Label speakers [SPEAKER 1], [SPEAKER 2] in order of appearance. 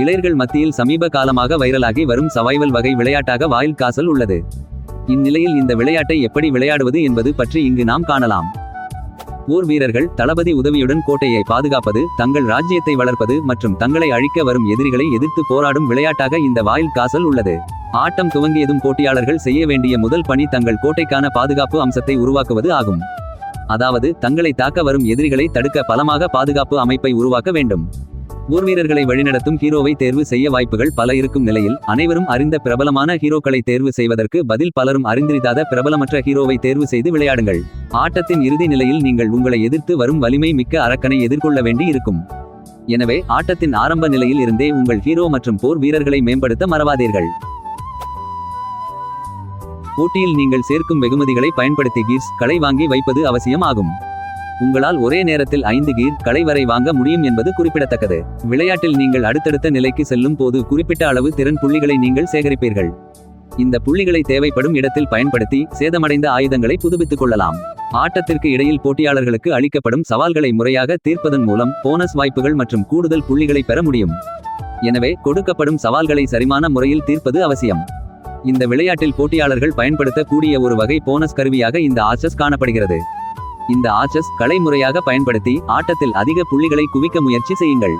[SPEAKER 1] இளையர்கள் மத்தியில் சமீப காலமாக வைரலாகி வரும் சவைவல் வகை விளையாட்டாக வாயில் காசல் உள்ளது. இந்நிலையில் இந்த விளையாட்டை எப்படி விளையாடுவது என்பது பற்றி இங்கு நாம் காணலாம். போர் வீரர்கள் தளபதி உதவியுடன் கோட்டையை பாதுகாப்பது தங்கள் ராஜ்யத்தை வளர்ப்பது மற்றும் தங்களை அழிக்க வரும் எதிரிகளை எதிர்த்து போராடும் விளையாட்டாக இந்த வாயில் காசல் உள்ளது. ஆட்டம் துவங்கியதும் போட்டியாளர்கள் செய்ய வேண்டிய முதல் பணி தங்கள் கோட்டைக்கான பாதுகாப்பு அம்சத்தை உருவாக்குவது ஆகும். அதாவது தங்களை தாக்க வரும் எதிரிகளை தடுக்க பலமாக பாதுகாப்பு அமைப்பை உருவாக்க வேண்டும். போர் வீரர்களை வழிநடத்தும் ஹீரோவை தேர்வு செய்ய வாய்ப்புகள் பல இருக்கும் நிலையில் அனைவரும் அறிந்த பிரபலமான ஹீரோக்களை தேர்வு செய்வதற்கு பதில் பலரும் அறிந்திரிதாத பிரபலமற்ற ஹீரோவை தேர்வு செய்து விளையாடுங்கள். ஆட்டத்தின் இறுதி நிலையில் நீங்கள் உங்களை எதிர்த்து வரும் வலிமை மிக்க அரக்கனை எதிர்கொள்ள வேண்டி இருக்கும். எனவே ஆட்டத்தின் ஆரம்ப நிலையில் இருந்தே உங்கள் ஹீரோ மற்றும் போர் வீரர்களை மேம்படுத்த மறவாதீர்கள். போட்டியில் நீங்கள் சேர்க்கும் வெகுமதிகளை பயன்படுத்தி கீர்ஸ் களை வாங்கி வைப்பது அவசியம் ஆகும் உங்களால் ஒரே நேரத்தில் ஐந்து கீர் களை வரை வாங்க முடியும் என்பது குறிப்பிடத்தக்கது. விளையாட்டில் நீங்கள் அடுத்தடுத்த நிலைக்கு செல்லும் போது குறிப்பிட்ட அளவு திறன் புள்ளிகளை நீங்கள் சேகரிப்பீர்கள். இந்த புள்ளிகளை தேவைப்படும் இடத்தில் பயன்படுத்தி சேதமடைந்த ஆயுதங்களை புதுப்பித்துக் கொள்ளலாம். ஆட்டத்திற்கு இடையில் போட்டியாளர்களுக்கு அளிக்கப்படும் சவால்களை முறையாக தீர்ப்பதன் மூலம் போனஸ் வாய்ப்புகள் மற்றும் கூடுதல் புள்ளிகளை பெற முடியும். எனவே கொடுக்கப்படும் சவால்களை சரிமான முறையில் தீர்ப்பது அவசியம். இந்த விளையாட்டில் போட்டியாளர்கள் பயன்படுத்தக்கூடிய ஒரு வகை போனஸ் கருவியாக இந்த ஆர்சஸ் காணப்படுகிறது. இந்த ஆச்சஸ் கலைமுறையாக பயன்படுத்தி ஆட்டத்தில் அதிக புள்ளிகளை குவிக்க முயற்சி செய்யுங்கள்.